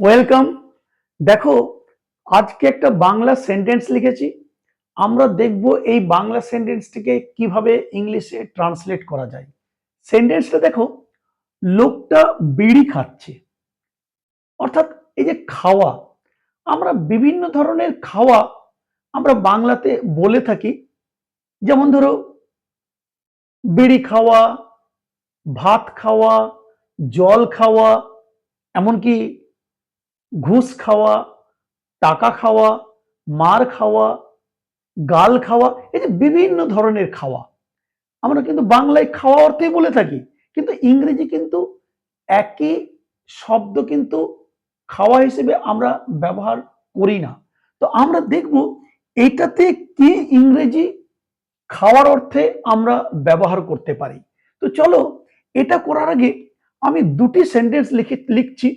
Welcome দেখো, আজকে একটা বাংলা সেন্টেন্স লিখেছি। আমরা দেখব এই বাংলা সেন্টেন্সটিকে কীভাবে ইংলিশে ট্রান্সলেট করা যায়। সেন্টেন্সটা দেখো, লোকটা বিড়ি খাচ্ছে। অর্থাৎ এই যে খাওয়া, আমরা বিভিন্ন ধরনের খাওয়া আমরা বাংলাতে বলে থাকি। যেমন ধরো, বিড়ি খাওয়া, ভাত খাওয়া, জল খাওয়া, এমনকি ঘুষ খাওয়া, টাকা খাওয়া, মার খাওয়া, গাল খাওয়া, এই যে বিভিন্ন ধরনের খাওয়া। আমরা কিন্তু বাংলায় খাওয়া অর্থেই বলে থাকি, কিন্তু ইংরেজি কিন্তু একই শব্দ কিন্তু খাওয়া হিসেবে আমরা ব্যবহার করি না। তো আমরা দেখব এটাতে কি ইংরেজি খাওয়ার অর্থে আমরা ব্যবহার করতে পারি। তো চলো, এটা করার আগে আমি দুটি সেন্টেন্স লিখে লিখছি।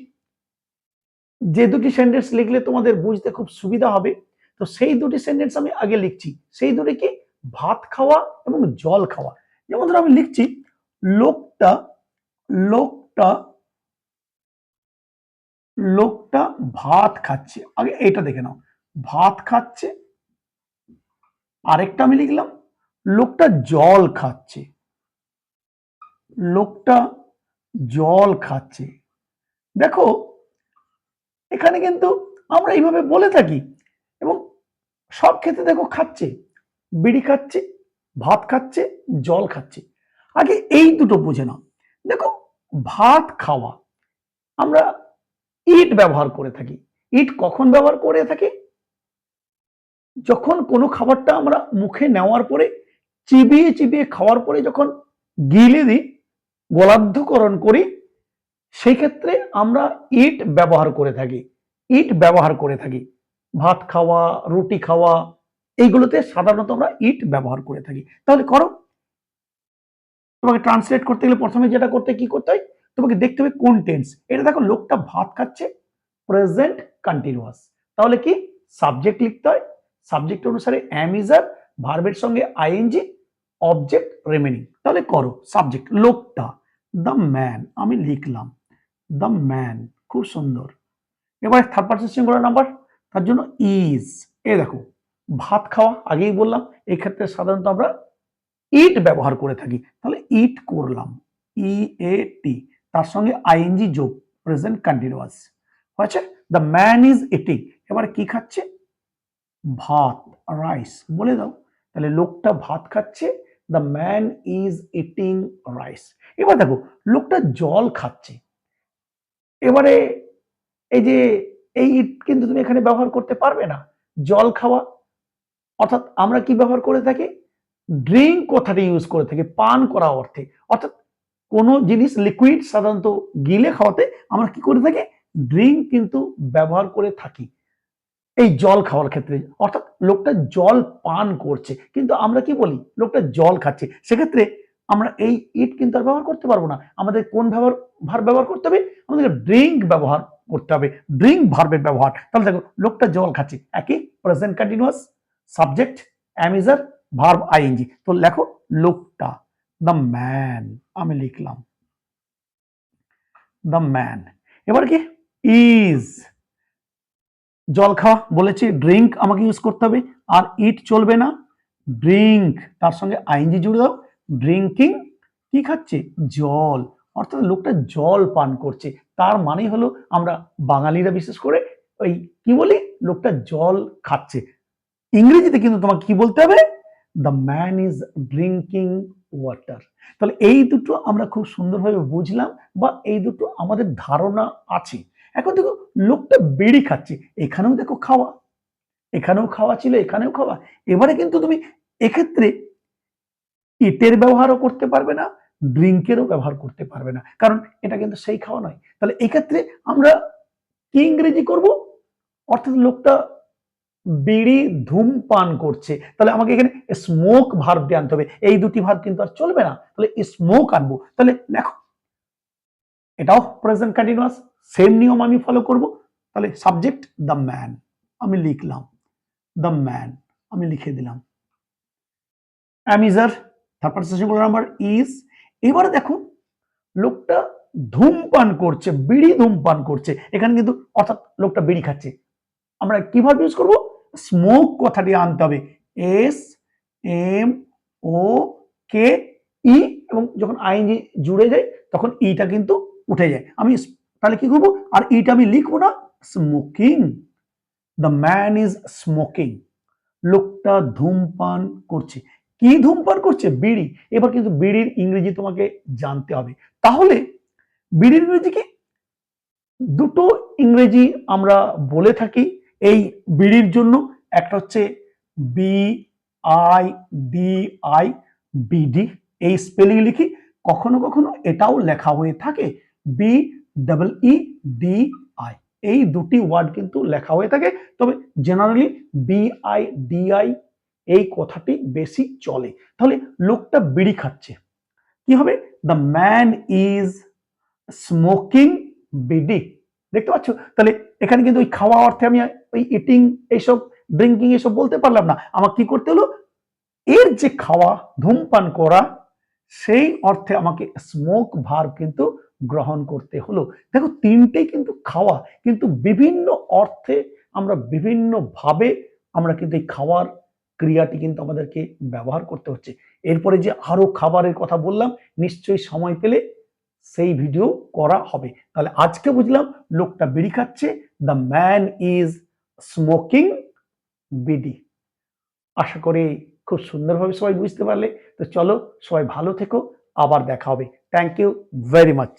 যে দুটি সেন্টেন্স লিখলে তোমাদের বুঝতে খুব সুবিধা হবে, তো সেই দুটি সেন্টেন্স আমি আগে লিখছি। সেই দুটি কি? ভাত খাওয়া এবং জল খাওয়া। যেমন ধরো আমি লিখছি, লোকটা লোকটা লোকটা ভাত খাচ্ছে। আগে এটা দেখে নাও। ভাত খাচ্ছে, আরেকটা আমি লিখলাম, লোকটা জল খাচ্ছে। লোকটা জল খাচ্ছে। দেখো এখানে কিন্তু আমরা এইভাবে বলে থাকি এবং সব ক্ষেত্রে দেখো খাচ্ছে, বিড়ি খাচ্ছে, ভাত খাচ্ছে, জল খাচ্ছে। আগে এই দুটো বুঝে নাও। দেখো, ভাত খাওয়া আমরা ইট ব্যবহার করে থাকি। ইট কখন ব্যবহার করে থাকি? যখন কোনো খাবারটা আমরা মুখে নেওয়ার পরে, চিবিয়ে চিবিয়ে খাওয়ার পরে যখন গিলে দিই গোলার্ধকরণ করি সেই ক্ষেত্রে আমরা ইট ব্যবহার করে থাকি ইট ব্যবহার করে থাকি। ভাত খাওয়া, রুটি খাওয়া, এইগুলোতে সাধারণত আমরা ইট ব্যবহার করে থাকি। তাহলে করো। তোমাকে ট্রান্সলেট করতে গেলে প্রথমে যেটা করতে কি করতে হয়? তোমাকে দেখতে হবে কোন টেন্স এটা দেখো, লোকটা ভাত খাচ্ছে প্রেজেন্ট কন্টিনিউয়াস তাহলে কি? সাবজেক্ট লিখতে হয়। সাবজেক্ট অনুসারে অ্যামিজার ভার্বের সঙ্গে আইএনজি অবজেক্ট রিমেনিং তাহলে করো সাবজেক্ট লোকটা দ্য ম্যান আমি লিখলাম। The man. খুব সুন্দর। এবার থার্ড পার্সন সিঙ্গুলার নাম্বার তার জন্য ইজ এ দেখো, ভাত খাওয়া, আগেই বললাম, এই ক্ষেত্রে সাধারণত আমরা ইট ব্যবহার করে থাকি। তাহলে ইট করলাম ই এ টি তার সঙ্গে আইএনজি যোগ প্রেজেন্ট কন্টিনিউয়াস হয়েছে? দ্য ম্যান ইজ ইটিং এবার কি খাচ্ছে? ভাত রাইস বলে দাও, তাহলে লোকটা ভাত খাচ্ছে the man is eating rice এবার দেখো, লোকটা জল খাচ্ছে। এবারে এই যে, এই ইট কিন্তু তুমি এখানে ব্যবহার করতে পারবে না। জল খাওয়া, অর্থাৎ আমরা কি ব্যবহার করে থাকি? ড্রিঙ্ক কথাটি ইউজ করে থাকি, পান করা অর্থে। অর্থাৎ কোনো জিনিস লিকুইড, সাধারণত গিলে খাওয়াতে আমরা কি করে থাকি? ড্রিঙ্ক কিন্তু ব্যবহার করে থাকি। এই জল খাওয়ার ক্ষেত্রে। অর্থাৎ লোকটা জল পান করছে, কিন্তু আমরা কি বলি? লোকটা জল খাচ্ছে। সেক্ষেত্রে আমরা এই ইট কিন্তু আর ব্যবহার করতে পারব না। আমাদের কোন ব্যবহার ভার ব্যবহার করতে হবে? আমাদের ড্রিঙ্ক ব্যবহার করতে হবে। ড্রিঙ্ক ভার্বের ব্যবহার। তাহলে দেখো, লোকটা জল খাচ্ছে। একই present continuous subject am is are verb ING তো লেখো, লোকটা দ্য ম্যান আমি লিখলাম। দ্য ম্যান এবার কি? ইজ জল খাওয়া বলেছি ড্রিঙ্ক আমাকে ইউজ করতে হবে। আর ইট চলবে না। ড্রিঙ্ক তার সঙ্গে আইনজি জুড়ে দাও। ড্রিঙ্কিং কি খাচ্ছে? জল। অর্থাৎ লোকটা জল পান করছে। তার মানে হলো আমরা বাঙালিরা বিশেষ করে ওই কি বলি? লোকটা জল খাচ্ছে। ইংরেজিতে কিন্তু তোমাকে কি বলতে হবে? The man is drinking water তাহলে এই দুটো আমরা খুব সুন্দরভাবে বুঝলাম বা এই দুটো আমাদের ধারণা আছে। এখন দেখো, লোকটা বিড়ি খাচ্ছে। এখানেও দেখো খাওয়া। এখানেও খাওয়া ছিল, এখানেও খাওয়া। এবারে কিন্তু তুমি এক্ষেত্রে ইটের ব্যবহারও করতে পারবে না, ড্রিঙ্কেরও ব্যবহার করতে পারবে না। কারণ এটা কিন্তু সেই খাওয়া নয়। তাহলে এক্ষেত্রে আমরা কি ইংরেজি করব? অর্থাৎ লোকটা বিড়ি ধূমপান করছে। তাহলে আমাকে এখানে স্মোক ভার্ব দিয়ে আনতে হবে। এই দুটি ভার্ব কিন্তু আর চলবে না। তাহলে স্মোক আনব। তাহলে লেখো এটাও প্রেজেন্ট কন্টিনিউয়াস সেম নিয়ম আমি ফলো করব। তাহলে সাবজেক্ট দ্য ম্যান আমি লিখলাম দ্য ম্যান আমি লিখে দিলাম। অ্যামিজার তারপর সিঙ্গুলার নাম্বার ইজ এবারে দেখো, লোকটা ধূমপান করছে, বিড়ি ধূমপান করছে। এখানে কিন্তু অর্থাৎ লোকটা বিড়ি খাচ্ছে। আমরা কীভাবে ইউজ করব? স্মোক কথাটি আনতে হবে। এস এম ও কে ই এবং যখন আইনজি জুড়ে যায়, তখন ইটা কিন্তু উঠে যায়। আমি তাহলে কি করব? আর ইটা আমি লিখব না smoking the man is smoking লোকটা ধূমপান করছে। কি ধূমপান করছে? বিড়ি। এবার কিন্তু বিড়ির ইংরেজি তোমাকে জানতে হবে। তাহলে বিড়ির ইংরেজি কি? দুটো ইংরেজি আমরা বলে থাকি। এই বিড়ির জন্য একটা হচ্ছে B I D I bidi এই স্পেলিং লিখি, কখনো কখনো এটাও লেখা হয়ে থাকে। B double E D I. এই দুটি ওয়ার্ড কিন্তু লেখা হয়ে থাকে। তবে generally B I D I এই কথাটি বেশি চলে। তাহলে লোকটা বিড়ি খাচ্ছে। কি হবে? The man is smoking bidi. দেখতে পাচ্ছ? তাহলে এখানে কিন্তু ওই খাওয়া অর্থে আমি ওই ইটিং এইসব ড্রিঙ্কিং এসব বলতে পারলাম না। আমার কি করতে হলো? এর যে খাওয়া, ধূমপান করা, সেই অর্থে আমাকে স্মোক ভার কিন্তু গ্রহণ করতে হলো। দেখো, তিনটেই কিন্তু খাওয়া। কিন্তু বিভিন্ন অর্থে আমরা বিভিন্ন ভাবে আমরা কিন্তু এই খাওয়ার ক্রিয়াটি কিন্তু আমাদেরকে ব্যবহার করতে হচ্ছে। এরপরে যে আরও খাবারের কথা বললাম, নিশ্চয়ই সময় পেলে সেই ভিডিও করা হবে। তাহলে আজকে বুঝলাম লোকটা বিড়ি খাচ্ছে the man is smoking bidi. আশা করি খুব সুন্দরভাবে সবাই বুঝতে পারলে। তো চলো সবাই ভালো থেকো, আবার দেখা হবে। Thank you very much